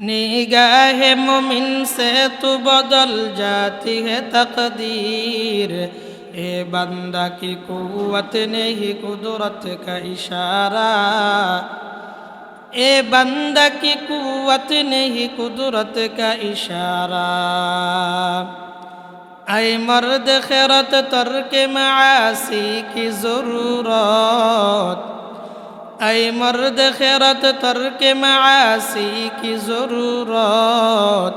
निगाह मुमिन से तू बदल जाती है तकदीर ए बंदा की कुवत नहीं कुदरत का इशारा ए बंदा की कुवत नहीं कुदरत का इशारा ऐ मर्द खैरत तर्क मासी की ज़रूरत اے مرد خیرت ترک معاصی کی ضرورت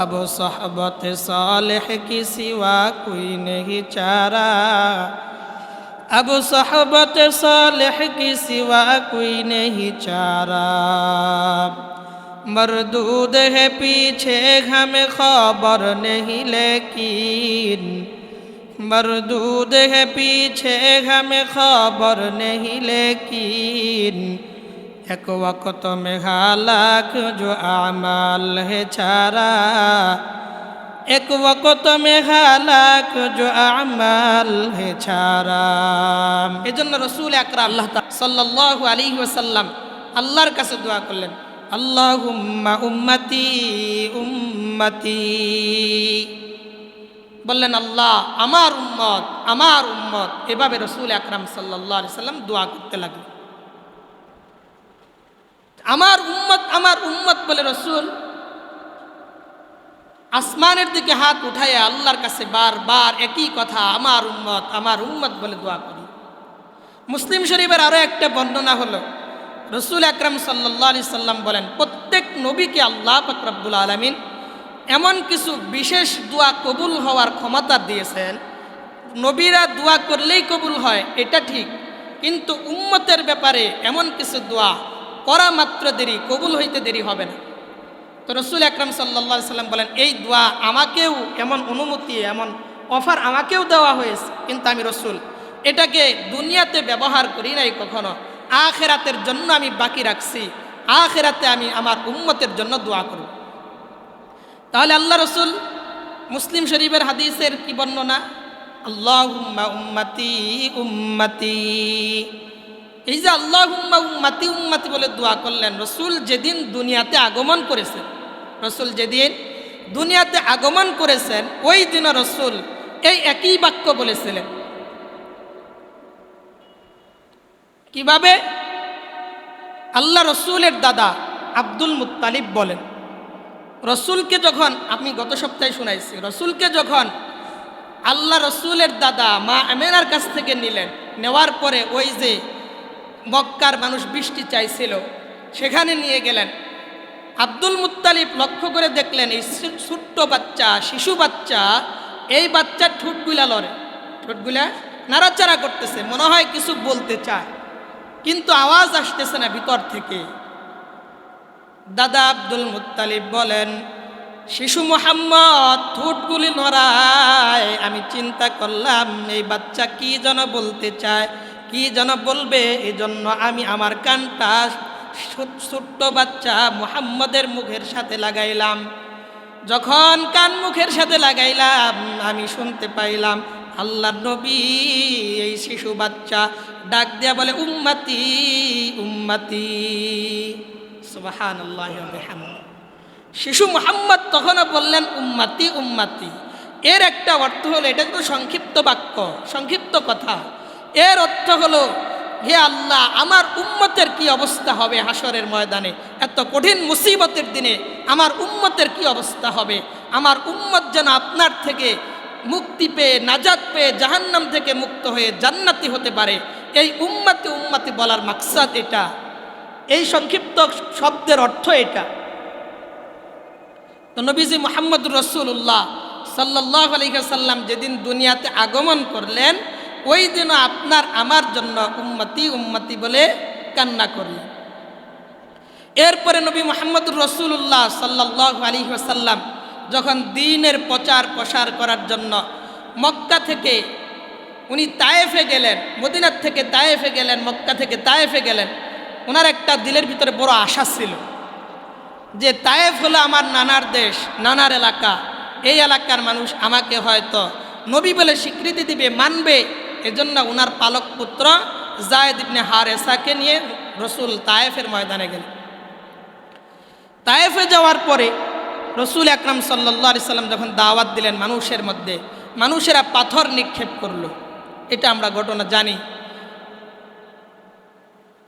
اب صحبت صالح کی سوا کوئی نہیں چارہ اب صحبت صالح کی سوا کوئی نہیں چارہ مردود ہے پیچھے ہمیں خبر نہیں لیکن मरदूद है पीछे हमें खबर नहीं लेकिन एक वक्त में हालाक जो आमाल है चारा एक वक्त में हालाक जो आमाल है ছাড়া এজন্য রসুল আকরাম আল্লাহ সাল্লাল্লাহু আলাইহি ওয়াসাল্লাম আল্লাহর কাছে দোয়া করলেন আল্লাহুম্মা উম্মতি উম্মতি বললেন, আল্লাহ, আমার উম্মত আমার উম্মত। এভাবে রসুল আকরাম সাল্লাহ সাল্লাম দোয়া করতে লাগলেন। আমার উম্মত আমার উম্মত বলে রসুল, আসমানের দিকে হাত উঠাইয়া আল্লাহর কাছে বারবার একই কথা, আমার উম্মত আমার উম্মত বলে দোয়া করি। মুসলিম শরীফের আরও একটা বর্ণনা হলো, রসুল আকরাম সাল্লাহ সাল্লাম বলেন, প্রত্যেক নবীকে আল্লাহ ফকরাবুল আলমিন এমন কিছু বিশেষ দোয়া কবুল হওয়ার ক্ষমতা দিয়েছেন। নবীরা দোয়া করলেই কবুল হয়, এটা ঠিক। কিন্তু উম্মতের ব্যাপারে এমন কিছু দোয়া করা মাত্র দেরি, কবুল হইতে দেরি হবে না। তো রসুল আকরাম সাল্লা সাল্লাম বলেন, এই দোয়া আমাকেও এমন অনুমতি, এমন অফার আমাকেও দেওয়া হয়েছে, কিন্তু আমি রসুল, এটাকে দুনিয়াতে ব্যবহার করি নাই কখনো। আখেরাতের জন্য আমি বাকি রাখছি। আখেরাতে আমি আমার উম্মতের জন্য দোয়া করব। তাহলে আল্লাহ রসুল মুসলিম শরীফের হাদিসের কি বর্ণনা? আল্লাহ উম্মাতি উম্মাতি। এই যে আল্লাহ উম্মা উম্মাতি উম্মাতি বলে দোয়া করলেন, রসুল যেদিন দুনিয়াতে আগমন করেছেন, রসুল যেদিন দুনিয়াতে আগমন করেছেন, ওই দিনও রসুল এই একই বাক্য বলেছিলেন। কীভাবে? আল্লাহ রসুলের দাদা আব্দুল মুত্তালিব বলেন রসুলকে যখন আমি গত সপ্তাহে শুনাইছি, রসুলকে যখন আল্লাহ রসুলের দাদা মা আমেনার কাছ থেকে নিলেন, নেওয়ার পরে ওই যে মক্কার মানুষ বৃষ্টি চাইছিল, সেখানে নিয়ে গেলেন। আব্দুল মুত্তালিব লক্ষ্য করে দেখলেন, এই ছোট্ট বাচ্চা, শিশু বাচ্চা, এই বাচ্চার ঠোঁটগুলা লড়ে। ঠোঁটগুলা নাড়াচাড়া করতেছে, মনে হয় কিছু বলতে চায়। কিন্তু আওয়াজ আসতেছে না ভিতর থেকে। দাদা আব্দুল মুত্তালিব বলেন, শিশু মোহাম্মদ ঠোঁটগুলি নড়ায়। আমি চিন্তা করলাম, এই বাচ্চা কি যেন বলতে চায়, কি যেন বলবে? এই জন্য আমি আমার কানটা ছোট্ট বাচ্চা মোহাম্মদের মুখের সাথে লাগাইলাম। যখন কান মুখের সাথে লাগাইলাম, আমি শুনতে পাইলাম আল্লাহ নবী এই শিশু বাচ্চা ডাক দেয়া বলে, উম্মাতি উম্মাতি। শিশু মোহাম্মদ তখনও বললেন, উম্মাতি উম্মাতি। এর একটা অর্থ হলো, এটা তো সংক্ষিপ্ত বাক্য, সংক্ষিপ্ত কথা। এর অর্থ হলো, হে আল্লাহ, আমার উম্মতের কি অবস্থা হবে হাসরের ময়দানে? এত কঠিন মুসিবতের দিনে আমার উম্মতের কি অবস্থা হবে? আমার উম্মত যেন আপনার থেকে মুক্তি পেয়ে, নাজাত পেয়ে জাহান্নাম থেকে মুক্ত হয়ে জান্নাতি হতে পারে। এই উম্মাতি উম্মাতি বলার মাকসাদ এটা। এই সংক্ষিপ্ত শব্দের অর্থ এটা। তো নবীজি মোহাম্মদ রসুল্লাহ সাল্লাহ আলহিহাসাল্লাম যেদিন দুনিয়াতে আগমন করলেন, ওই দিনও আপনার আমার জন্য উম্মতি উম্মতি বলে কান্না করলেন। এরপরে নবী মোহাম্মদুর রসুল্লাহ সাল্লাহ আলী যখন দিনের প্রচার প্রসার করার জন্য মক্কা থেকে উনি তায়েফে গেলেন, মদিনার থেকে তায়েফে গেলেন, মক্কা থেকে তায়েফে গেলেন ওনার একটা দিলের ভিতরে বড় আশা ছিল যে তায়েফ হলো আমার নানার দেশ, নানার এলাকা। এই এলাকার মানুষ আমাকে হয়তো নবী বলে স্বীকৃতি দিবে, মানবে। এজন্য ওনার পালক পুত্র জায়দ ইবনে হারেসাকে নিয়ে রসুল তায়েফের ময়দানে গেলেন। তায়েফে যাওয়ার পরে রসুল আকরাম সাল্লাহ সাল্লাম যখন দাওয়াত দিলেন মানুষের মধ্যে, মানুষেরা পাথর নিক্ষেপ করল। এটা আমরা ঘটনা জানি।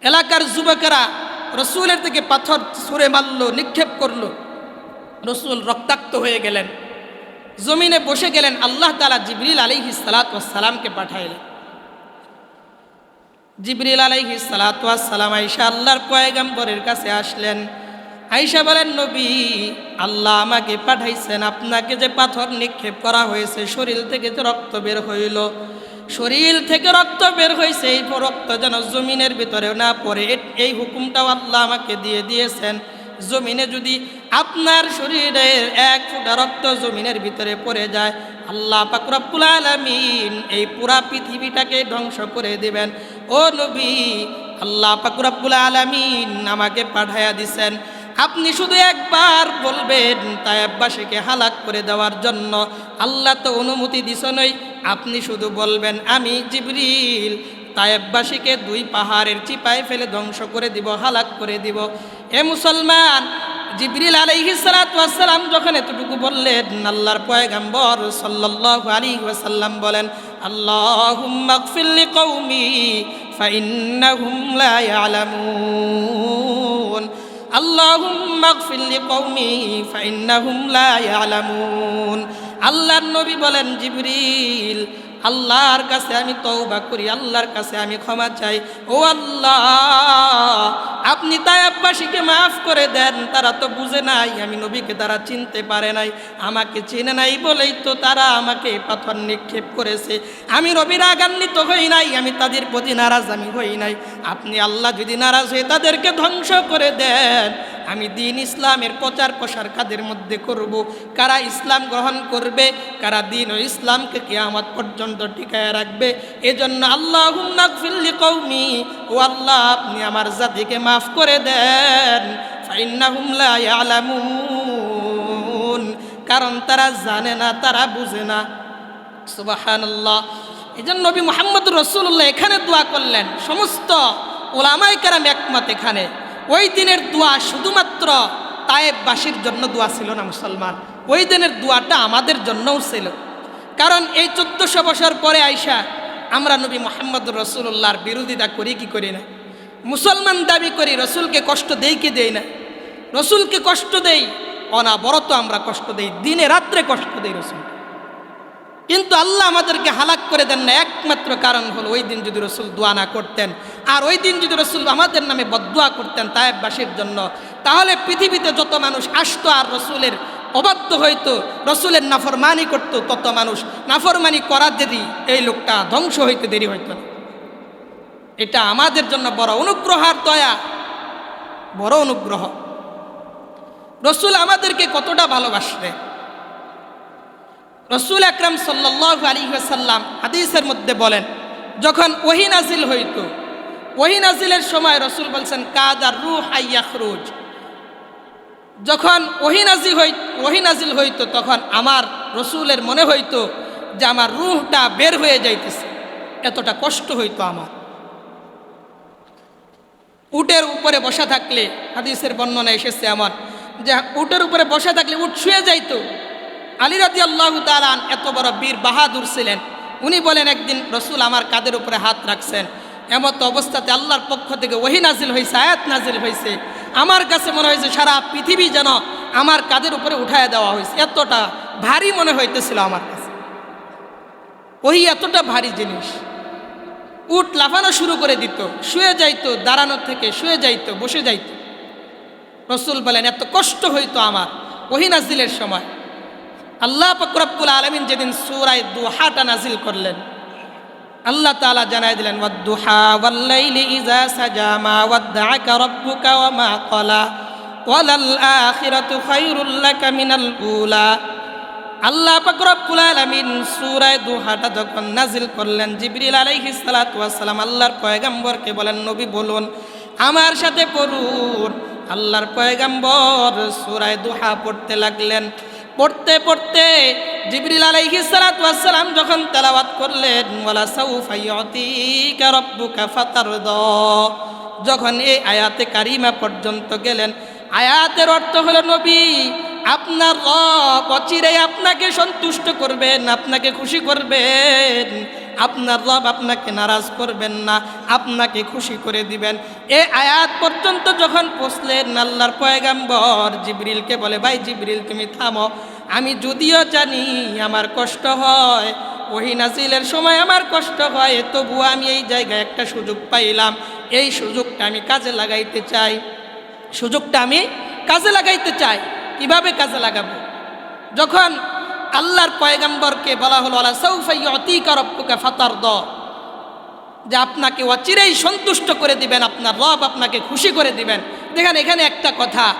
এলাকার যুবকেরা রসুলের থেকে পাথর ছুঁড়ে মারল, নিক্ষেপ করল। রসুল রক্তাক্ত হয়ে গেলেন। জমিনে বসে গেলেন, আল্লাহ তালা জিবরিল আলিহি সালাতামকে পাঠাইলেন। জিবরিল আলাইহি সালাতাম আইসা আল্লাহর পয়গাম্বরের কাছে আসলেন। আইসা বলেন, নবী, আল্লাহ আমাকে পাঠাইছেন। আপনাকে যে পাথর নিক্ষেপ করা হয়েছে, শরীর থেকে যে রক্ত বের হইল শরীর থেকে রক্ত বের হয়েছে, এই রক্ত যেন জমিনের ভিতরে না পড়ে। এই হুকুমটাও আল্লাহ আমাকে দিয়ে দিয়েছেন। জমিনে যদি আপনার শরীরের এক ফোঁটা রক্ত জমিনের ভিতরে পড়ে যায়, আল্লাহ পাকুরাবুল আলমিন এই পুরা পৃথিবীটাকে ধ্বংস করে দেবেন। ও নবী, আল্লাহ পাকুরাবুল আলমিন আমাকে পাঠাইয়া দিছেন। আপনি শুধু একবার বলবেন তায়াব্বাসীকে হালাক করে দেওয়ার জন্য। আল্লাহ তো অনুমতি দিছ নই আপনি শুধু বলবেন, আমি জিবরিল। তায়েববাসীকে দুই পাহাড়ের চিপায় ফেলে ধ্বংস করে দিব, হালাক করে দিব। এ মুসলমান, জিবরিল আলাইহি সালাম যখন এতটুকু বললেন, আল্লাহর পয়গাম্বর সাল্লাল্লাহু আলাইহি ওয়াসাল্লাম বলেন, আল্লাহুম্মা গফির লিকৌমি ফাইন্নাহুম লা ইয়ালামুন। আল্লাহুম্মা গফির লিকৌমি ফাইন্নাহুম লা ইয়ালামুন। আল্লাহর নবী বলেন, জিবরিল, আল্লাহর কাছে আমি তওবা করি, আল্লাহর কাছে আমি ক্ষমা চাই। ও আল্লাহ, আপনি তাই আব্বাসীকে মাফ করে দেন, তারা তো বুঝে নাই, আমি নবীকে তারা চিনতে পারে নাই। আমাকে চিনে নাই বলেই তো তারা আমাকে পাথর নিক্ষেপ করেছে। আমি রবির আগান্বিত হই নাই, আমি তাদের প্রতি নারাজ আমি হই নাই। আপনি আল্লাহ যদি নারাজ হয়ে তাদেরকে ধ্বংস করে দেন আমি দিন ইসলামের প্রচার প্রসার কাদের মধ্যে করব। কারা ইসলাম গ্রহণ করবে, কারা দিন ও ইসলামকে কিয়ামত পর্যন্ত টিকায় রাখবে। এজন্য আল্লাহ ফিল্লি কৌমি ও আল্লাহ, আপনি আমার জাতিকে মাফ করে দেন। কারণ তারা জানে না, তারা বুঝে না। সুবাহান্লাহ এই জন্য নবী মোহাম্মদ রসুল্লাহ এখানে দোয়া করলেন। সমস্ত ওলামাই কারাম একমত এখানে। ওই দিনের দোয়া শুধুমাত্র তায়েববাসীর জন্য দোয়া ছিল না মুসলমান। ওই দিনের দোয়াটা আমাদের জন্যও ছিল। কারণ এই চোদ্দশো বছর পরে আইসা আমরা নবী মোহাম্মদ রসুল্লাহর বিরোধিতা করি কি করি না? মুসলমান দাবি করি, রসুলকে কষ্ট দেই কি দেই না? রসুলকে কষ্ট দেই, অনাবরত আমরা কষ্ট দেই, দিনে রাত্রে কষ্ট দেই রসুল কিন্তু আল্লাহ আমাদেরকে হালাক করে দেন না। একমাত্র কারণ হলো ওই দিন যদি রসুল দোয়া না করতেন, আর ওই দিন যদি রসুল আমাদের নামে বদুয়া করতেন তায়েববাসীর জন্য, তাহলে পৃথিবীতে যত মানুষ আসতো আর রসুলের অবাধ্য হইতো, রসুলের নাফরমানি করত, তত মানুষ নাফরমানি করার দেরি এই লোকটা ধ্বংস হইতে দেরি হইত না। এটা আমাদের জন্য বড় অনুগ্রহ আর দয়া, বড় অনুগ্রহ। রসুল আমাদেরকে কতটা ভালোবাসবে রসুল আকরাম সাল্লাহ আলী সাল্লাম হাদিসের মধ্যে বলেন, যখন ওহি নাজিল হইত, ওহি নাজিলের সময় রসুল বলছেন, কাদ আর রুহ আইয়াখরুজ যখন ওহি নাজি হই, ওহি নাজিল হইতো, তখন আমার রসুলের মনে হইতো যে আমার রুহটা বের হয়ে যাইতেছে। এতটা কষ্ট হইতো আমার। উটের উপরে বসা থাকলে, হাদিসের বর্ণনা এসেছে আমার যে উটের উপরে বসা থাকলে উট শুয়ে যাইতো। আলী রাজি আল্লাহ তালান এত বড় বীর বাহাদুর ছিলেন। উনি বলেন, একদিন রসুল আমার কাদের উপরে হাত রাখছেন। এমত অবস্থাতে আল্লাহর পক্ষ থেকে ওহি নাজিল হয়েছে আয়াত নাজিল হয়েছে আমার কাছে মনে হয়েছে সারা পৃথিবী যেন আমার কাদের উপরে উঠায় দেওয়া হয়েছে এতটা ভারী মনে হইতেছিল আমার কাছে। ওই এতটা ভারী জিনিস। উট লাফানো শুরু করে দিত। শুয়ে যাইতো, দাঁড়ানোর থেকে শুয়ে যাইতো, বসে যাইতো। রসুল বলেন, এত কষ্ট হইতো আমার ওহি নাজিলের সময়। আল্লাহ ফকরাবুল আলমিন যেদিন সুরায় দুহাটা নাজিল করলেন, আল্লাহ তাআলা জানাই দিলেন ইজা উলা। আল্লাহ পাক রব্বুল আলামিন দুহাটা যখন নাজিল করলেন, জিবরিল আলাইহিস সালাম আল্লাহর পয়গম্বরকে বলেন, নবী বলুন, আমার সাথে পড়ুন। আল্লাহর পয়গম্বর সূরা দুহা পড়তে লাগলেন। পড়তে পড়তে জিবরিল আলাইহি সালাতু ওয়াস সালাম যখন তেলাওয়াত করলেন, ওয়ালা সাউফা ইউতিকা রাব্বুকা ফাতারদা যখন এই আয়াতে কারিমা পর্যন্ত গেলেন, আয়াতের অর্থ হলো, নবী, আপনার রব অচিরেই আপনাকে সন্তুষ্ট করবেন, আপনাকে খুশি করবেন। আপনার রব আপনাকে নারাজ করবেন না, আপনাকে খুশি করে দিবেন। এ আয়াত পর্যন্ত যখন পৌঁছলেন, আল্লাহর পয়গাম্বর জিবরিলকে বলে, ভাই জিবরিল, তুমি থামো। আমি যদিও জানি আমার কষ্ট হয়, ওহি নাজিলের সময় আমার কষ্ট হয়, তবুও আমি এই জায়গায় একটা সুযোগ পাইলাম। এই সুযোগটা আমি কাজে লাগাইতে চাই। সুযোগটা আমি কাজে লাগাইতে চাই। কীভাবে কাজে লাগাবো? যখন আল্লাহর পয়গাম্বরকে বলা হলো আল্লাহ সৌফাই অতিকারব্বুকে ফাতার দ যে আপনাকে অচিরেই সন্তুষ্ট করে দিবেন, আপনার রব আপনাকে খুশি করে দিবেন। দেখেন, এখানে একটা কথা,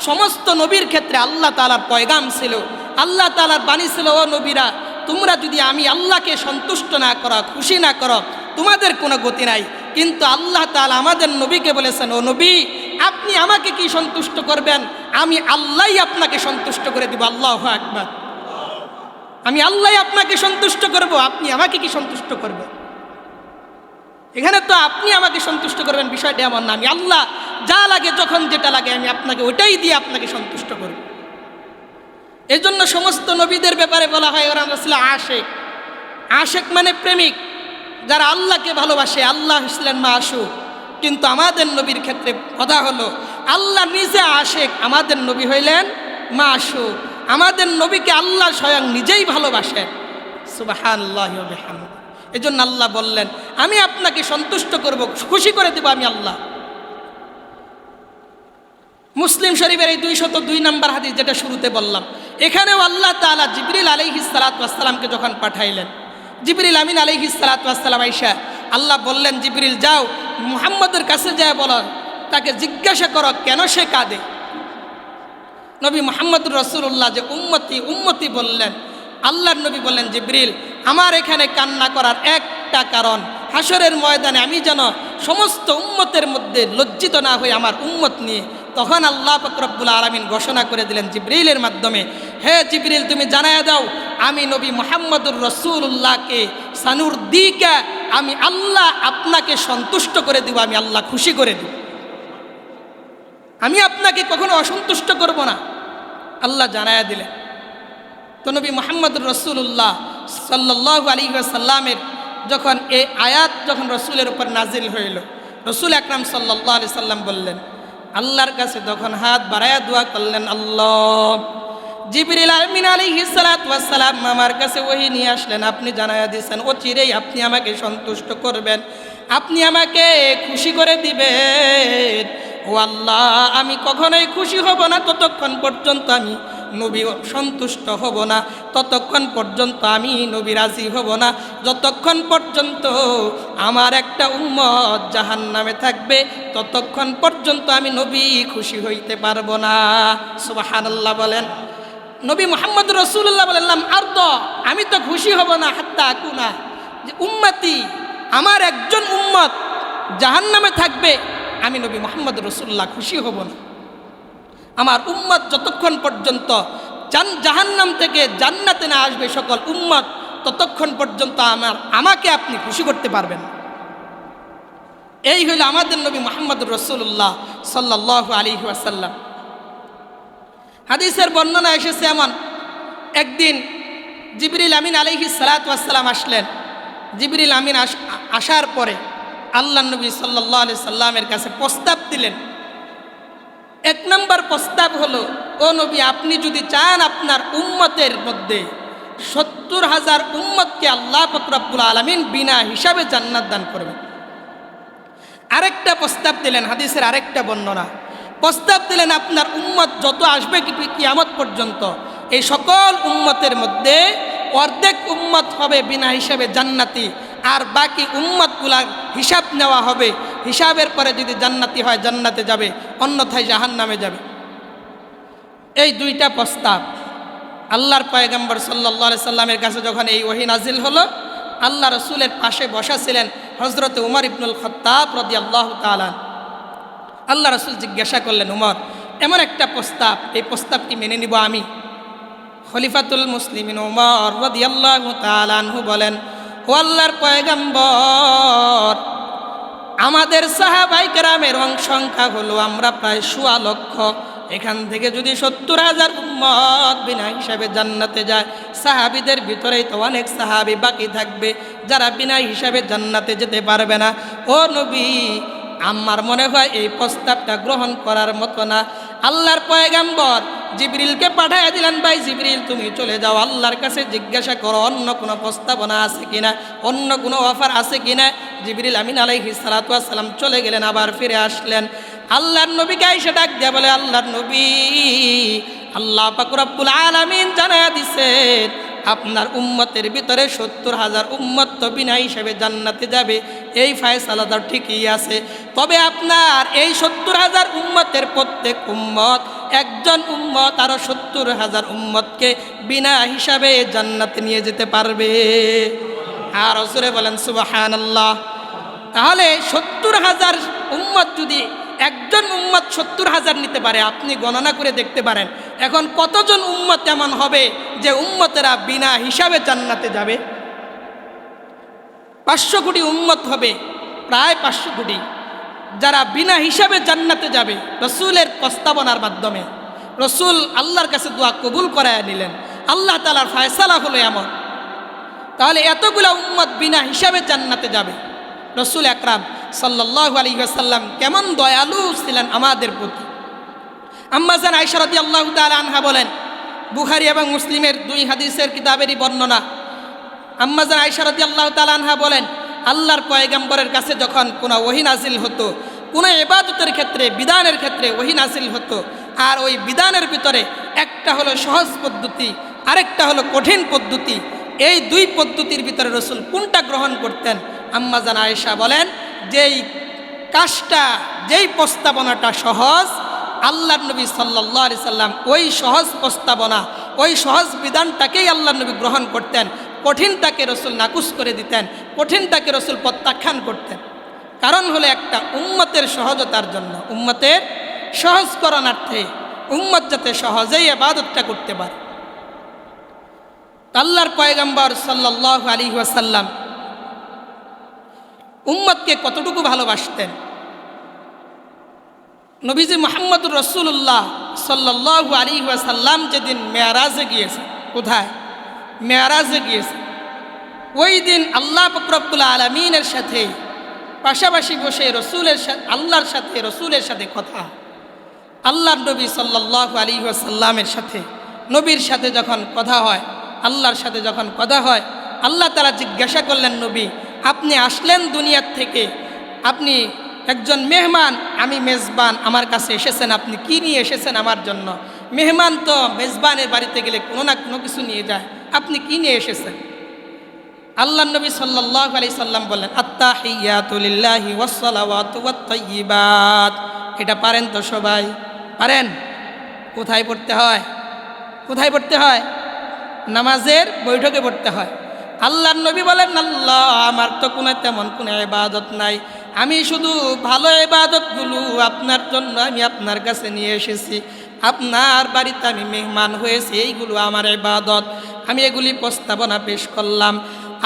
সমস্ত নবীর ক্ষেত্রে আল্লাহ তালার পয়গাম ছিল, আল্লাহ তালার বাণী ছিল, ও নবীরা, তোমরা যদি আমি আল্লাহকে সন্তুষ্ট না করো, খুশি না করো, তোমাদের কোনো গতি নাই। কিন্তু আল্লাহ তালা আমাদের নবীকে বলেছেন, ও নবী, আপনি আমাকে কি সন্তুষ্ট করবেন? আমি আল্লাহই আপনাকে সন্তুষ্ট করে দিব। আল্লাহ একবার আমি আল্লাহ আপনাকে সন্তুষ্ট করব, আপনি আমাকে কি সন্তুষ্ট করবেন? এখানে তো আপনি আমাকে সন্তুষ্ট করবেন, বিষয়টা এমন না। আমি আল্লাহ যা লাগে, যখন যেটা লাগে, আমি আপনাকে ওটাই দিয়ে আপনাকে সন্তুষ্ট করব। এই জন্য সমস্ত নবীদের ব্যাপারে বলা হয়, ওরা আসলে আশেক। আশেক মানে প্রেমিক, যারা আল্লাহকে ভালোবাসে। আল্লাহ ইসলেন মা আশু কিন্তু আমাদের নবীর ক্ষেত্রে কথা হলো, আল্লাহ নিজে আশেক, আমাদের নবী হইলেন মা আশু আমাদের নবীকে আল্লাহ স্বয়ং নিজেই ভালোবাসেন। এই জন্য আল্লাহ বললেন, আমি আপনাকে সন্তুষ্ট করব, খুশি করে দেব আমি আল্লাহ। মুসলিম শরীফের এই দুইশত দুই নম্বর হাদিস যেটা শুরুতে বললাম, এখানেও আল্লাহ তালা জিবরিল আলহি সালাতামকে যখন পাঠাইলেন, জিবরিল আমিন আলহি সালাতাম আইসা আল্লাহ বললেন, জিবরিল যাও, মুহাম্মদের কাছে যায় বলো, তাকে জিজ্ঞাসা করো, কেন সে কাঁদে? নবী মোহাম্মদুর রসুল্লাহ যে উম্মতি উম্মতি বললেন। আল্লাহর নবী বললেন, জিব্রিল, আমার এখানে কান্না করার একটা কারণ হাসরের ময়দানে আমি যেন সমস্ত উম্মতের মধ্যে লজ্জিত না হয়ে আমার উম্মত নিয়ে। তখন আল্লাহ ফকরবুল আলমিন ঘোষণা করে দিলেন জিব্রিলের মাধ্যমে, হে জিব্রিল, তুমি জানায় দাও, আমি নবী মোহাম্মদুর রসুল্লাহকে সানুর দিকে আমি আল্লাহ আপনাকে সন্তুষ্ট করে দিব, আমি আল্লাহ খুশি করে দিব। আমি আপনাকে কখনো অসন্তুষ্ট করব না। আল্লাহ জানায়া দিলেন। তো নবী মোহাম্মদুর রসুল্লাহ সাল্লাহ আলী সাল্লামের যখন এই আয়াত যখন রসুলের উপর নাজিল হইল, রসুল আকরাম সাল্লাহ আলি সাল্লাম বললেন, আল্লাহর কাছে তখন হাত বাড়ায়া দোয়া করলেন আল্লাহ। জিবরিল আলমিন আলী হিসালাতাম আমার কাছে ওহি নিয়ে আসলেন, আপনি জানায়া দিয়েছেন, ও চিরেই আপনি আমাকে সন্তুষ্ট করবেন, আপনি আমাকে খুশি করে দিবেন। ও আল্লাহ, আমি কখনোই খুশি হব না, ততক্ষণ পর্যন্ত আমি নবী সন্তুষ্ট হব না, ততক্ষণ পর্যন্ত আমি নবী রাজি হব না, যতক্ষণ পর্যন্ত আমার একটা উম্মত জাহান নামে থাকবে, ততক্ষণ পর্যন্ত আমি নবী খুশি হইতে পারব না। সুবাহান আল্লাহ বলেন। নবী মোহাম্মদ রসুল্লাহ বললাম আর তো আমি তো খুশি হব না, হাত্তা আকুনা। যে উম্মতি, আমার একজন উম্মত জাহান নামে থাকবে আমি নবী মোহাম্মদ রসুল্লাহ খুশি হব না। আমার উম্মত যতক্ষণ পর্যন্ত জান, জাহান্নাম থেকে জান্নাতে না আসবে সকল উম্মত, ততক্ষণ পর্যন্ত আমার, আমাকে আপনি খুশি করতে পারবেন এই হইল আমাদের নবী মোহাম্মদ রসুল্লাহ সাল্লাহ আলী ওয়াসাল্লাম। হাদিসের বর্ণনা এসেছে এমন, একদিন জিবরিল আমিন আলিহি সালাতাম আসলেন। জিবরিল আমিন আস- আসার পরে আল্লাহ নবী সাল্লাহ আলি সাল্লামের কাছে প্রস্তাব দিলেন। এক নম্বর প্রস্তাব হলো, ও নবী, আপনি যদি চান আপনার উম্মতের মধ্যে সত্তর হাজার উম্মতকে আল্লাহ ফকরাবুল আলমিন বিনা হিসাবে জান্নাত দান করবেন। আরেকটা প্রস্তাব দিলেন, হাদিসের আরেকটা বর্ণনা। প্রস্তাব দিলেন, আপনার উম্মত যত আসবে কি, কিয়ামত পর্যন্ত এই সকল উম্মতের মধ্যে অর্ধেক উম্মত হবে বিনা হিসাবে জান্নাতি, আর বাকি উম্মতগুলার হিসাব নেওয়া হবে। হিসাবের পরে যদি জান্নাতি হয়, জান্নাতে যাবে, অন্যথায় জাহান নামে যাবে। এই দুইটা প্রস্তাব। আল্লাহর পয়গম্বর সাল্লা সাল্লামের কাছে যখন এই ওহি নাজিল হলো, আল্লাহ রসুলের পাশে বসা ছিলেন হজরত উমর ইবনুল খত্তাব রদি আল্লাহ তালান আল্লাহ রসুল জিজ্ঞাসা করলেন, উমর, এমন একটা প্রস্তাব, এই প্রস্তাবটি মেনে নিব আমি? খলিফাতুল মুসলিমিন উমর রদি আল্লাহ তালানহু বলেন, ও আল্লাহর পয়গম্বর, আমাদের সাহাবাই গ্রামের সংখ্যা হলো আমরা প্রায় সোয়া লক্ষ। এখান থেকে যদি সত্তর হাজার উম্মত বিনা হিসাবে জান্নাতে যায়, সাহাবিদের ভিতরেই তো অনেক সাহাবি বাকি থাকবে, যারা বিনা হিসাবে জান্নাতে যেতে পারবে না। ও নবী আমার মনে হয় এই প্রস্তাবটা গ্রহণ করার মতো না। আল্লাহর পয়গাম্বর জিবরিলকে পাঠাইয়া দিলেন, ভাই জিবরিল, তুমি চলে যাও। আল্লাহর কাছে জিজ্ঞাসা করো, অন্য কোনো প্রস্তাবনা আছে কিনা? অন্য কোনো অফার আছে কিনা? জিবরিল আমিন আলাইহি সালাম চলে গেলেন, আবার ফিরে আসলেন। আল্লাহর নবীকে এসে ডাক দেয়া বলে, আল্লাহর নবী, আল্লাহ পাকুরাবুল আলামিন জানায়া দিছেন আপনার উম্মতের ভিতরে সত্তর হাজার উম্মত তো বিনা হিসেবে জান্নাতে যাবে। এই ফায়সালাটা ঠিকই আছে। তবে আপনার এই সত্তর হাজার উম্মতের প্রত্যেক উম্মত, একজন উম্মত আরও সত্তর হাজার উম্মতকে বিনা হিসাবে জান্নাতে নিয়ে যেতে পারবে। আর অসুরে বলেন সুবাহান আল্লাহ তাহলে সত্তর হাজার উম্মত যদি একজন উম্মত সত্তর হাজার নিতে পারে, আপনি গণনা করে দেখতে পারেন। এখন কতজন উম্মত এমন হবে যে উম্মতেরা বিনা হিসাবে জান্নাতে যাবে? পাঁচশো কোটি উম্মত হবে, প্রায় পাঁচশো কোটি, যারা বিনা হিসাবে জান্নাতে যাবে, রসুলের প্রস্তাবনার মাধ্যমে। রসুল আল্লাহর কাছে দোয়া কবুল করায় নিলেন। আল্লাহ তালার ফায়সালা হলো এমন। তাহলে এতগুলা উম্মত বিনা হিসাবে জান্নাতে যাবে? রসুল একরাম সাল্লাহ আলী আসাল্লাম কেমন দয়ালু ছিলেন আমাদের প্রতি। আম্মাজান আইসারদি আল্লাহ তাল আনহা বলেন, বুখারি এবং মুসলিমের দুই হাদিসের কিতাবেরই বর্ণনা। আম্মাজান আইসারদি আল্লাহ তাল আনহা বলেন, আল্লাহর পয়গাম্বরের কাছে যখন কোনো ওহি নাজিল হতো, কোনো এবাদতের ক্ষেত্রে, বিধানের ক্ষেত্রে ওহি নাজিল হতো, আর ওই বিধানের ভিতরে একটা হলো সহজ পদ্ধতি, আরেকটা হলো কঠিন পদ্ধতি, এই দুই পদ্ধতির ভিতরে রসুল কোনটা গ্রহণ করতেন? আম্মাজান আয়েশা বলেন, যেই কাজটা, যেই প্রস্তাবনাটা সহজ, আল্লাহ নবী সাল্লাহ সাল্লাম ওই সহজ প্রস্তাবনা, ওই সহজ বিধানটাকেই আল্লাহ নবী গ্রহণ করতেন, কঠিনটাকে রসুল নাকুশ করে দিতেন, কঠিনটাকে রসুল প্রত্যাখ্যান করতেন। কারণ হলো একটা উম্মতের সহজতার জন্য, উম্মতের সহজকরণার্থে, উম্মত যাতে সহজেই আবাদতটা করতে পারে। আল্লাহর পয়গাম্বর সাল্লাহ আলী ওয়াসাল্লাম উম্মতকে কতটুকু ভালোবাসতেন? নবীজি মোহাম্মদুর রসুল্লাহ সাল্লাহ আলী ওয়াসাল্লাম যেদিন মেয়ারাজে গিয়েছে, কোথায়? মেয়ারাজে গিয়েছে। ওই দিন আল্লাহ ফকরবুল আলমিনের সাথে, পাশাপাশি বসে রসুলের সাথে আল্লাহর সাথে, রসুলের সাথে কথা। আল্লাহর নবী সাল্লাহ আলী ওয়াসাল্লামের সাথে, নবীর সাথে যখন কথা হয়, আল্লাহর সাথে যখন কথা হয়, আল্লাহ তারা জিজ্ঞাসা করলেন, নবী আপনি আসলেন দুনিয়ার থেকে, আপনি একজন মেহমান, আমি মেজবান, আমার কাছে এসেছেন, আপনি কি নিয়ে এসেছেন আমার জন্য? মেহমান তো মেজবানের বাড়িতে গেলে কোনো না কোনো কিছু নিয়ে যায়, আপনি কি নিয়ে এসেছেন? আল্লাহ নবী সাল্লাহ আলি সাল্লাম বললেন আত্মাহিয়াতুলিল্লাহি ওয়াসালাওয়াত এটা পারেন তো সবাই? পারেন? কোথায় পড়তে হয়? কোথায় পড়তে হয়? নামাজের বৈঠকে পড়তে হয়। আল্লাহর নবী বলেন, আল্লাহ, আমার তো কোনো তেমন কোনো এবাদত নাই। আমি শুধু ভালো এবাদতগুলো আপনার জন্য আমি আপনার কাছে নিয়ে এসেছি। আপনার বাড়িতে আমি মেহমান হয়েছি, এইগুলো আমার এবাদত আমি এগুলি প্রস্তাবনা পেশ করলাম।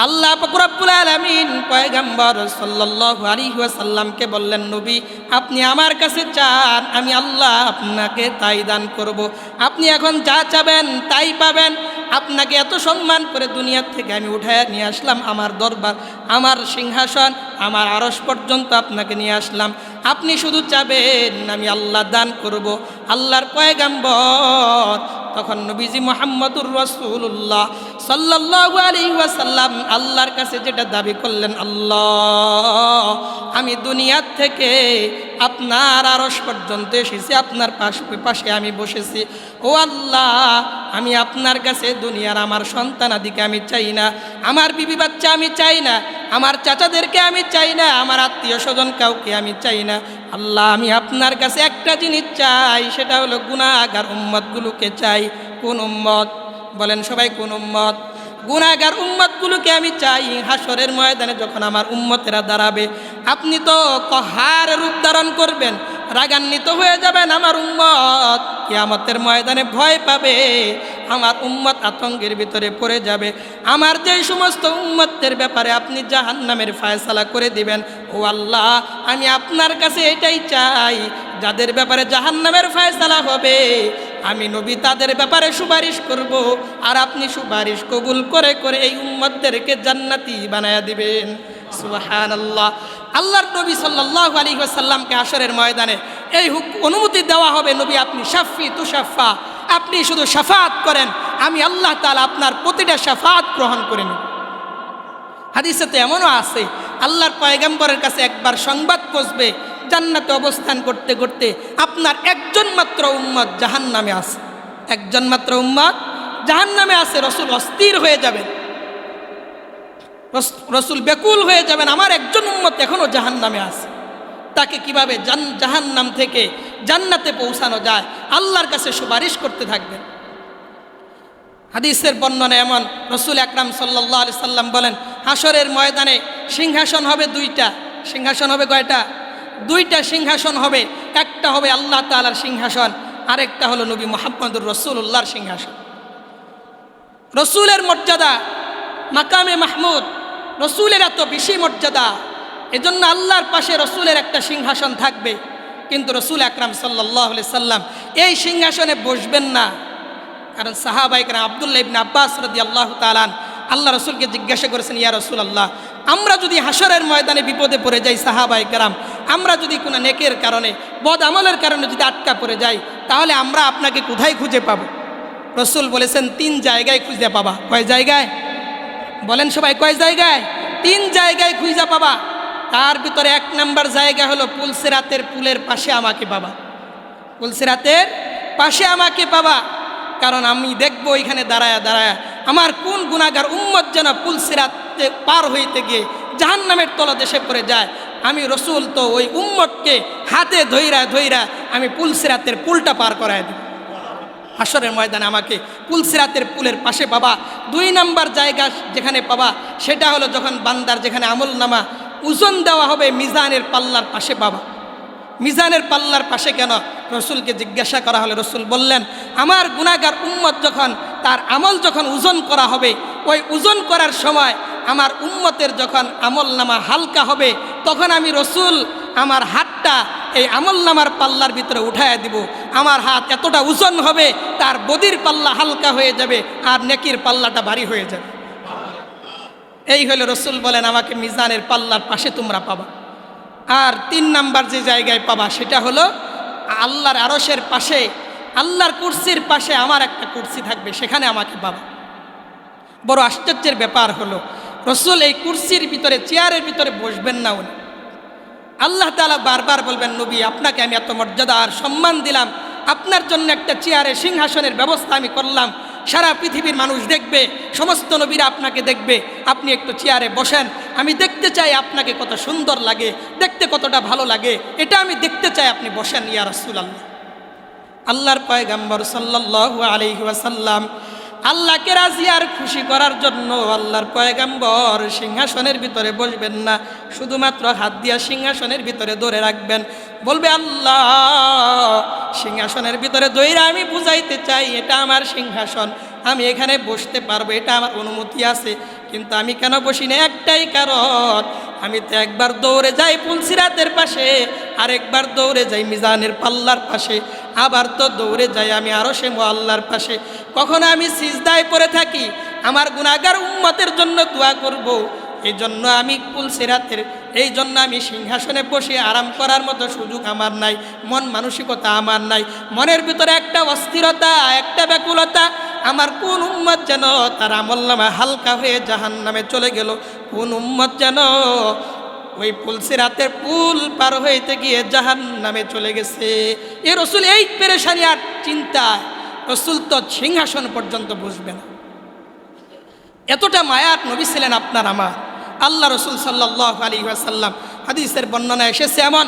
আল্লাহ ফকরাবুল আলমিন পয়গাম্বর সাল্লাহ আলী সাল্লামকে বললেন, নবী, আপনি আমার কাছে চান, আমি আল্লাহ আপনাকে তাই দান করব। আপনি এখন যা চাবেন তাই পাবেন আপনাকে এত সম্মান করে দুনিয়ার থেকে আমি উঠায় নিয়ে আসলাম, আমার দরবার, আমার সিংহাসন, আমার আরস পর্যন্ত আপনাকে নিয়ে আসলাম আপনি শুধু চাবেন, আমি আল্লাহ দান করব। আল্লাহর পয়গাম্বর, তখন নবীজি মোহাম্মদুর রসুল্লাহ সাল্লাহ আলী ওয়াসাল্লাম আল্লাহর কাছে যেটা দাবি করলেন, আল্লাহ, আমি দুনিয়ার থেকে আপনার আরস পর্যন্ত এসেছি, আপনার পাশ পাশে আমি বসেছি। ও আল্লাহ, আমি আপনার কাছে দুনিয়ার আমার সন্তানাদিকে আমি চাই না, আমার বিবি বাচ্চা আমি চাই না, আমার চাচাদেরকে আমি চাই না, আমার আত্মীয় স্বজন কাউকে আমি চাই না। আল্লাহ, আমি আপনার কাছে একটা জিনিস চাই, সেটা হলো গুণাগার উম্মতগুলোকে চাই। কোন উম্মত? বলেন সবাই কোন উম্মত? গুণাগার উম্মতগুলোকে আমি চাই হাসরের ময়দানে যখন আমার উম্মতেরা দাঁড়াবে। আপনি তো কহার রূপ ধারণ করবেন, রাগান্বিত হয়ে যাবেন আমার উম্মত। কিয়ামতের ময়দানে ভয় পাবে। আমার উম্মত আতঙ্কের ভিতরে পড়ে যাবে। আমার যে সমস্ত উম্মতের ব্যাপারে আপনি জাহান্নামের ফায়সালা করে দিবেন, ও আল্লাহ, আমি আপনার কাছে এটাই চাই, যাদের ব্যাপারে জাহান্নামের ফায়সালা হবে, আমি নবী তাদের ব্যাপারে সুপারিশ করব, আর আপনি সুপারিশ কবুল করে করে এই উম্মতদেরকে জান্নাতি বানায়া দিবেন। সুবাহান আল্লাহ আল্লাহর নবী সাল্লাহ আলী সাল্লামকে আসরের ময়দানে এই অনুমতি দেওয়া হবে, নবী আপনি সাফি তুষাফা আপনি শুধু সাফাত করেন, আমি আল্লাহ তালা আপনার প্রতিটা সাফাত গ্রহণ করে নেব। হাদিসে তো এমনও আছে, আল্লাহর পয়গাম্বরের কাছে একবার সংবাদ পৌঁছবে, জান্নাতে অবস্থান করতে করতে আপনার একজন মাত্র উম্মত জাহান নামে আছে। একজন মাত্র উম্মত জাহান নামে আছে, রসুল অস্থির হয়ে যাবেন। রসুল বেকুল হয়ে যাবেন, আমার একজন উম্মত এখনও জাহান নামে আছে। তাকে কীভাবে জাহান নাম থেকে জান্নাতে পৌঁছানো যায়, আল্লাহর কাছে সুপারিশ করতে থাকবেন। হাদিসের বর্ণনা এমন, রসুল আকরাম সাল্লাহ আলি সাল্লাম বলেন হাসরের ময়দানে সিংহাসন হবে দুইটা, সিংহাসন হবে কয়টা? দুইটা সিংহাসন হবে, একটা হবে আল্লাহ তালার সিংহাসন, আরেকটা হলো নবী মোহাম্মদুর রসুল্লাহর সিংহাসন। রসুলের মর্যাদা মাকামে মাহমুদ, রসুলের এত বেশি মর্যাদা। এজন্য আল্লাহর পাশে রসুলের একটা সিংহাসন থাকবে। কিন্তু রসুল আকরাম সাল্লাহ সাল্লাম এই সিংহাসনে বসবেন না। কারণ সাহাবাইকরাম আবদুল্লাহ ইবনে আব্বাস রদি আল্লাহ তালান আল্লাহ রসুলকে জিজ্ঞাসা করেছেন, ইয়া রসুল আল্লাহ আমরা যদি হাসরের ময়দানে বিপদে পড়ে যাই সাহাবাইকরাম আমরা যদি কোনো নেকের কারণে বদ আমলের কারণে যদি আটকা পড়ে যাই, তাহলে আমরা আপনাকে কোথায় খুঁজে পাব? রসুল বলেছেন, তিন জায়গায় খুঁজে পাবা। কয় জায়গায়? বলেন সবাই, কয় জায়গায়? তিন জায়গায় খুঁজে পাবা। তার ভিতরে এক নাম্বার জায়গা হলো পুলসেরাতের পুলের পাশে আমাকে পাবা পুলসেরাতের পাশে আমাকে পাবা কারণ আমি দেখব এখানে দাঁড়ায় দাঁড়ায় আমার কোন গুণাগার উম্মত যেন পুলসিরাতে পার হইতে গিয়ে জাহান নামের তলদেশে পড়ে যায়। আমি রসুল তো ওই উম্মতকে হাতে ধইরা ধইরা আমি পুলসিরাতের পুলটা পার করায় দিই। হাসরের ময়দানে আমাকে পুলসিরাতের পুলের পাশে পাবা দুই নাম্বার জায়গা যেখানে পাবা সেটা হলো যখন বান্দার যেখানে আমল নামা ওজন দেওয়া হবে মিজানের পাল্লার পাশে, বাবা। মিজানের পাল্লার পাশে কেন? রসুলকে জিজ্ঞাসা করা হলে। রসুল বললেন, আমার গুণাগার উম্মত যখন, তার আমল যখন ওজন করা হবে, ওই ওজন করার সময় আমার উম্মতের যখন আমল নামা হালকা হবে, তখন আমি রসুল আমার হাতটা এই আমল নামার পাল্লার ভিতরে উঠায় দিব। আমার হাত এতটা ওজন হবে, তার বদির পাল্লা হালকা হয়ে যাবে, আর নেকির পাল্লাটা ভারী হয়ে যাবে। এই হলে রসুল বলেন, আমাকে মিজানের পাল্লার পাশে তোমরা পাবা। আর তিন নাম্বার যে জায়গায় পাবা, সেটা হলো আল্লাহর আরসের পাশে, আল্লাহর কুর্সির পাশে আমার একটা কুর্সি থাকবে, সেখানে আমাকে পাবা। বড় আশ্চর্যের ব্যাপার হলো, রসুল এই কুর্সির ভিতরে, চেয়ারের ভিতরে বসবেন না উনি। আল্লাহ তালা বারবার বলবেন, নবী, আপনাকে আমি এত মর্যাদা আর সম্মান দিলাম। আপনার জন্য একটা চেয়ারে সিংহাসনের ব্যবস্থা আমি করলাম। সারা পৃথিবীর মানুষ দেখবে, সমস্ত নবীরা আপনাকে দেখবে। আপনি একটু চেয়ারে বসেন, আমি দেখতে চাই আপনাকে কত সুন্দর লাগে, দেখতে কতটা ভালো লাগে, এটা আমি দেখতে চাই, আপনি বসেন, ইয়া রসুল আল্লাহ আল্লাহর পয়গাম্বর সাল্লাহ আলহিহাসাল্লাম আল্লাহকে রাজি আর খুশি করার জন্য আল্লাহর পয়গাম্বর সিংহাসনের ভিতরে বসবেন না, শুধুমাত্র হাত দিয়া সিংহাসনের ভিতরে ধরে রাখবেন। বলবে, আল্লাহ, সিংহাসনের ভিতরে দইরা আমি বুঝাইতে চাই, এটা আমার সিংহাসন। আমি এখানে বসতে পারব, এটা আমার অনুমতি আছে। কিন্তু আমি কেন বসি না? একটাই কারণ, আমি তো একবার দৌড়ে যাই পুলসিরাতের পাশে, আরেকবার দৌড়ে যাই মিজানের পাল্লার পাশে, আবার তো দৌড়ে যাই আমি আরও সে মোয়াল্লার পাশে। কখনো আমি সিজদায় পড়ে থাকি, আমার গুণাগার উম্মতের জন্য দোয়া করব। এই জন্য আমি পুলসিরাতের এই জন্য আমি সিংহাসনে বসে আরাম করার মতো সুযোগ আমার নাই, মন মানসিকতা আমার নাই, মনের ভিতরে একটা অস্থিরতা, একটা ব্যাকুলতা, আমার কোন উম্মত যেন তার আমল নামে হালকা হয়ে জাহান নামে চলে গেল, কোন উম্মত যেন ওই পুলসিরাতের পুল পার হইতে গিয়ে জাহান নামে চলে গেছে। এ রসুল এই পেরেশানি আর চিন্তা, রসুল তো সিংহাসন পর্যন্ত বসবে না। এতটা মায়াত নবী ছিলেন আপনার আমার। আল্লাহ রসুল সাল্লাহ আলী আসাল্লাম হাদিসের বর্ণনা এসেছে এমন,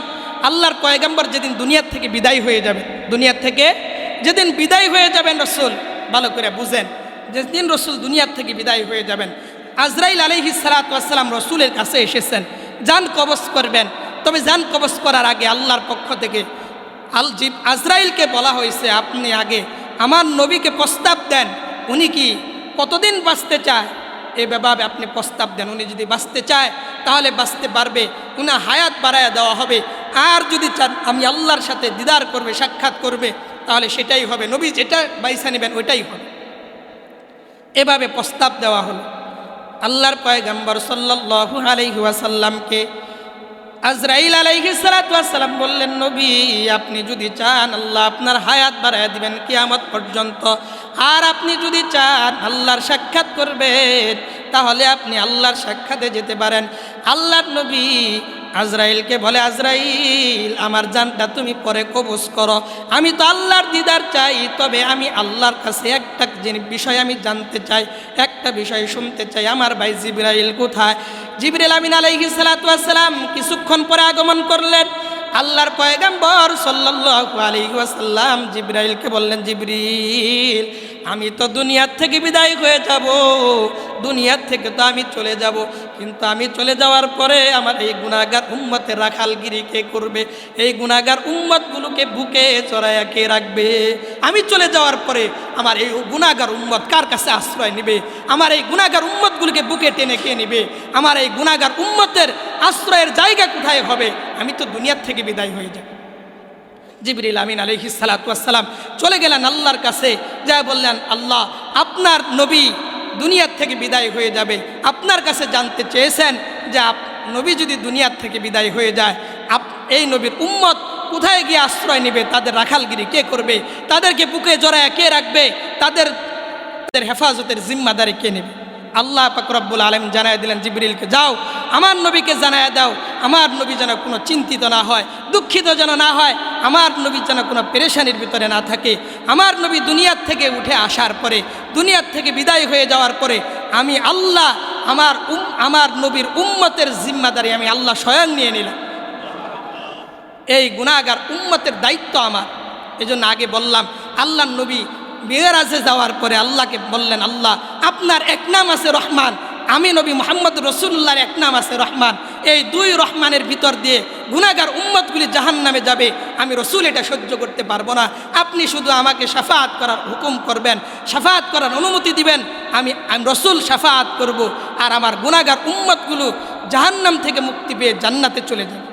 আল্লাহর পয়গাম্বর যেদিন দুনিয়ার থেকে বিদায় হয়ে যাবে দুনিয়ার থেকে যেদিন বিদায় হয়ে যাবেন রসুল, ভালো করে বুঝেন, যেদিন রসুল দুনিয়ার থেকে বিদায় হয়ে যাবেন, আজরাইল আলহি সালাতাম রসুলের কাছে এসেছেন, যান কবচ করবেন, তবে যান কবচ করার আগে আল্লাহর পক্ষ থেকে আল জিব আজরাইলকে বলা হয়েছে, আপনি আগে আমার নবীকে প্রস্তাব দেন, উনি কি কতদিন বাঁচতে চায়? এভাবে আপনি প্রস্তাব দেন। উনি যদি বাঁচতে চায়, তাহলে বাঁচতে পারবে। উনি হায়াত বাড়ায় দেওয়া হবে। আর যদি চান, আমি আল্লাহর সাথে দিদার করবে, সাক্ষাৎ করবে, তাহলে সেটাই হবে। নবী যেটা বাইসা নেবেন, ওইটাই হবে। এভাবে প্রস্তাব দেওয়া হলো। আল্লাহর পয়গাম্বর সাল্লাল্লাহু আলাইহি ওয়াসাল্লামকে আজরাইল আলাইহি সালাম বললেন, নবী, আপনি যদি চান, আল্লাহ আপনার হায়াত বাড়ায় দিবেন কিয়ামত পর্যন্ত। আর আপনি যদি চান, আল্লাহর সাক্ষাৎ করবেন, তাহলে আপনি আল্লাহর সাক্ষাতে যেতে পারেন। আল্লাহর নবী আজরাইলকে বলে, আজরাইল, আমার জানটা তুমি পরে কবজ করো। আমি তো আল্লাহর দিদার চাই, তবে আমি আল্লাহর কাছে একটা বিষয় আমি জানতে চাই। একটা বিষয় শুনতে চাই। আমার ভাই জিবরাইল কোথায়? জিবরাইল আমিন আলাইহি সালাম কিছুক্ষণ পরে আগমন করলেন। আল্লাহর পয়গাম্বর সাল্লাল্লাহু আলাইহি ওয়াসাল্লাম জিবরাইলকে বললেন জিবরিল আমি তো দুনিয়ার থেকে বিদায় হয়ে যাব, দুনিয়ার থেকে তো আমি চলে যাব। কিন্তু আমি চলে যাওয়ার পরে আমার এই গুণাগার উম্মতের রাখালগিরি কে করবে? এই গুণাগার উম্মতগুলোকে বুকে চড়াইয়া কে রাখবে? আমি চলে যাওয়ার পরে আমার এই গুণাগার উম্মত কার কাছে আশ্রয় নেবে? আমার এই গুণাগার উম্মতগুলোকে বুকে টেনে কে নেবে? আমার এই গুণাগার উম্মতের আশ্রয়ের জায়গা কোথায় হবে? আমি তো দুনিয়ার থেকে বিদায় হয়ে যাব। জিবরিল আমিন আলহি সালাতাম চলে গেলেন আল্লাহর কাছে যা বললেন, আল্লাহ, আপনার নবী দুনিয়ার থেকে বিদায় হয়ে যাবে। আপনার কাছে জানতে চেয়েছেন যে নবী যদি দুনিয়ার থেকে বিদায় হয়ে যায়, আপ, এই নবীর উম্মত কোথায় গিয়ে আশ্রয় নেবে? তাদের রাখালগিরি কে করবে? তাদেরকে বুকে জড়ায় কে রাখবে? তাদের হেফাজতের জিম্মাদারি কে নেবে? আল্লাহ পাকরব্বুল আলম জানায় দিলেন, জিবরিলকে, যাও, আমার নবীকে জানায় দাও, আমার নবী যেন কোনো চিন্তিত না হয়, দুঃখিত যেন না হয়, আমার নবী যেন কোনো পেরেশানির ভিতরে না থাকে, আমার নবী দুনিয়ার থেকে উঠে আসার পরে, দুনিয়ার থেকে বিদায় হয়ে যাওয়ার পরে, আমি আল্লাহ, আমার উম, আমার নবীর উম্মতের জিম্মাদারি আমি আল্লাহ স্বয়ং নিয়ে নিলাম। এই গুণাগার উম্মতের দায়িত্ব আমার। এই জন্য আগে বললাম আল্লাহ নবী মেয়েরাজে যাওয়ার পরে আল্লাহকে বললেন, আল্লাহ, আপনার এক নাম আছে রহমান। আমি নবী মোহাম্মদ রসুল্লাহর এক নাম আছে রহমান। এই দুই রহমানের ভিতর দিয়ে গুণাগার উম্মতগুলি জাহান নামে যাবে। আমি রসুল এটা সহ্য করতে পারব না। আপনি শুধু আমাকে সাফাত করার হুকুম করবেন, সাফাত করার অনুমতি দিবেন। আমি আমি রসুল সাফাত করব। আর আমার গুণাগার উম্মতগুলো জাহান্নাম থেকে মুক্তি পেয়ে জান্নাতে চলে যাবে।